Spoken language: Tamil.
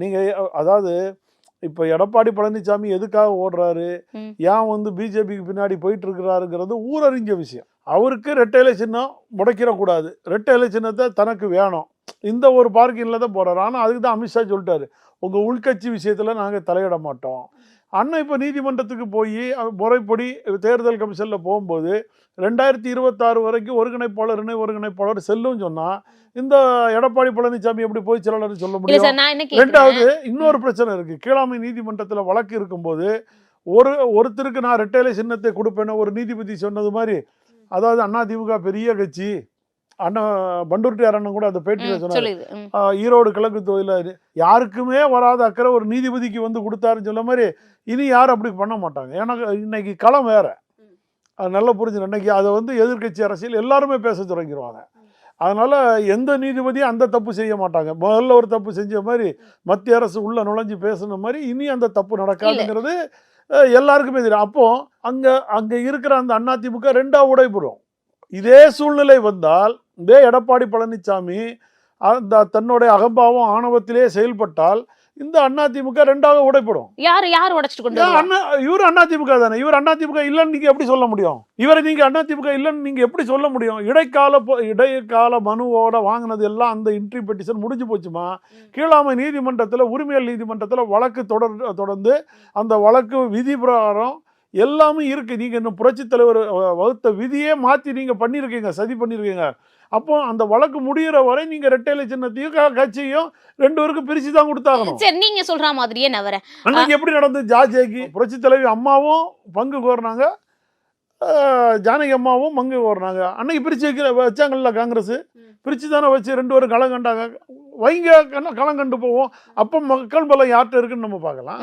நீங்க அதாவது இப்ப எடப்பாடி பழனிசாமி எதுக்காக ஓடுறாரு. ஏன் வந்து பிஜேபிக்கு பின்னாடி போயிட்டு இருக்கிறாருங்கிறது ஊரறிஞ்ச விஷயம். அவருக்கு ரெட்டை இலை சின்னம் முடைக்கிடக்கூடாது. ரெட்டை இலை சின்னத்தை தனக்கு வேணும். இந்த ஒரு பார்க்கிங்கில் தான் போறாரு. ஆனால் அதுக்கு தான் அமித்ஷா சொல்லிட்டாரு. உங்க உள்கட்சி விஷயத்துல நாங்க தலையிட மாட்டோம். அண்ணன் இப்போ நீதிமன்றத்துக்கு போய் முறைப்படி தேர்தல் கமிஷனில் போகும்போது ரெண்டாயிரத்தி இருபத்தாறு வரைக்கும் ஒருங்கிணைப்பாளர் இணை ஒருங்கிணைப்பாளர் செல்லும் சொன்னா இந்த எடப்பாடி பழனிசாமி எப்படி போய் செல்லலன்னு சொல்ல முடியும்? ரெண்டாவது இன்னொரு பிரச்சனை இருக்கு. கீழாமை நீதிமன்றத்துல வழக்கு இருக்கும்போது ஒரு ஒருத்தருக்கு நான் ரெட்டைலை சின்னத்தை கொடுப்பேன்னு ஒரு நீதிபதி சொன்னது மாதிரி அதாவது அண்ணா திமுக பெரிய கட்சி அண்ணா பண்டூர்ட்டியார் அண்ணன் கூட அந்த பேட்டியில் சொன்னார். ஈரோடு கிழக்கு தொழிலாளி யாருக்குமே வராத அக்கறை ஒரு நீதிபதிக்கு வந்து கொடுத்தாருன்னு சொல்ல மாதிரி இனி யாரும் அப்படி பண்ண மாட்டாங்க. ஏன்னா இன்னைக்கு களம் வேற. அது நல்லா புரிஞ்சுக்கணும் இன்னைக்கு அதை வந்து எதிர்க்கட்சி அரசியல் எல்லாருமே பேச தொடங்கிடுவாங்க அதனால எந்த நீதிபதியும் அந்த தப்பு செய்ய மாட்டாங்க. முதல்ல ஒரு தப்பு செஞ்ச மாதிரி மத்திய அரசு உள்ள நுழைஞ்சு பேசுன மாதிரி இனி அந்த தப்பு நடக்காதுங்கிறது எல்லாருக்குமே தெரியும். அப்போ அங்க அங்க இருக்கிற அந்த அதிமுக ரெண்டா உடைபடும் இதே சூழ்நிலை வந்தால் இதே எடப்பாடி பழனிசாமி அந்த தன்னுடைய அகம்பாவம் ஆணவத்திலே செயல்பட்டால் இந்த அதிமுக ரெண்டாக உடைப்படும். யாரு யார் உடைச்சிட்டு கொண்டு? அண்ணா இவர் அதிமுக தானே? இவர் அதிமுக இல்லைன்னு நீங்க எப்படி சொல்ல முடியும்? இவரை நீங்க அதிமுக இல்லைன்னு நீங்க எப்படி சொல்ல முடியும்? இடைக்கால இடைக்கால மனுவோட வாங்கினது எல்லாம் அந்த இன்ட்ரி பெட்டிஷன் முடிஞ்சு போச்சுமா? கீழாமை நீதிமன்றத்தில் உரிமையல் நீதிமன்றத்தில் வழக்கு தொடர் தொடர்ந்து அந்த வழக்கு விதி பிரகாரம் எல்லாமே இருக்கு. நீங்க இன்னும் புரட்சித் தலைவர் வகுத்த விதியே மாத்தி நீங்க பண்ணியிருக்கீங்க சதி பண்ணியிருக்கீங்க அப்போ அந்த வழக்கு முடியிற வரை நீங்க ரெட்டைலை சின்னத்தையும் கட்சியும் ரெண்டு பேருக்கும் பிரிச்சு தான் கொடுத்தாகணும். சரி நீங்க சொல்ற மாதிரியே நான் வரேன். அன்னைக்கு எப்படி நடந்தது? ஜார்ஜேக்கு புரட்சி தலைவி அம்மாவும் பங்கு கோரினாங்க. ஜானகி அம்மாவும் பங்கு கோரினாங்க. அன்னைக்கு பிரிச்சு வைக்கிற வச்சாங்கல்ல காங்கிரஸ்? பிரிச்சு தானே வச்சு ரெண்டு பேரும் களம் கண்டாங்க. வைங்க களம் கண்டு போவோம். அப்போ மக்கள் பலம் யார்கிட்ட இருக்குன்னு நம்ம பார்க்கலாம்.